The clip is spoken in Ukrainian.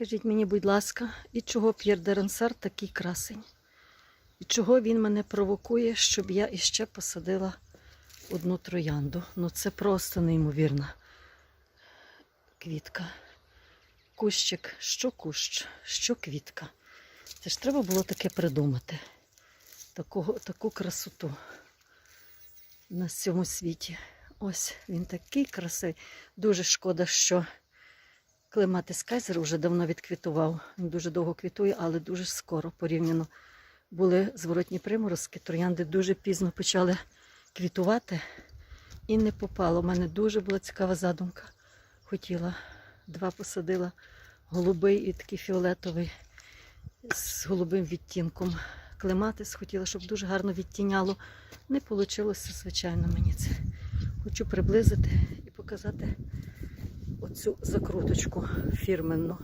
Скажіть мені, будь ласка, і чого П'єр де такий красень? І чого він мене провокує, щоб я іще посадила одну троянду? Ну це просто неймовірна квітка. Кущик, що кущ, що квітка. Це ж треба було таке придумати. Такого, таку красоту на цьому світі. Ось він такий красивий. Дуже шкода, що клематис Кайзер вже давно відквітував. Він дуже довго квітує, але дуже скоро порівняно були зворотні приморозки. Троянди дуже пізно почали квітувати і не попало. У мене дуже була цікава задумка. Хотіла два посадила голубий і такий фіолетовий з голубим відтінком. Клематис хотіла, щоб дуже гарно відтіняло. Не вийшло, звичайно, мені це. Хочу приблизити і показати оцю закруточку фірменну.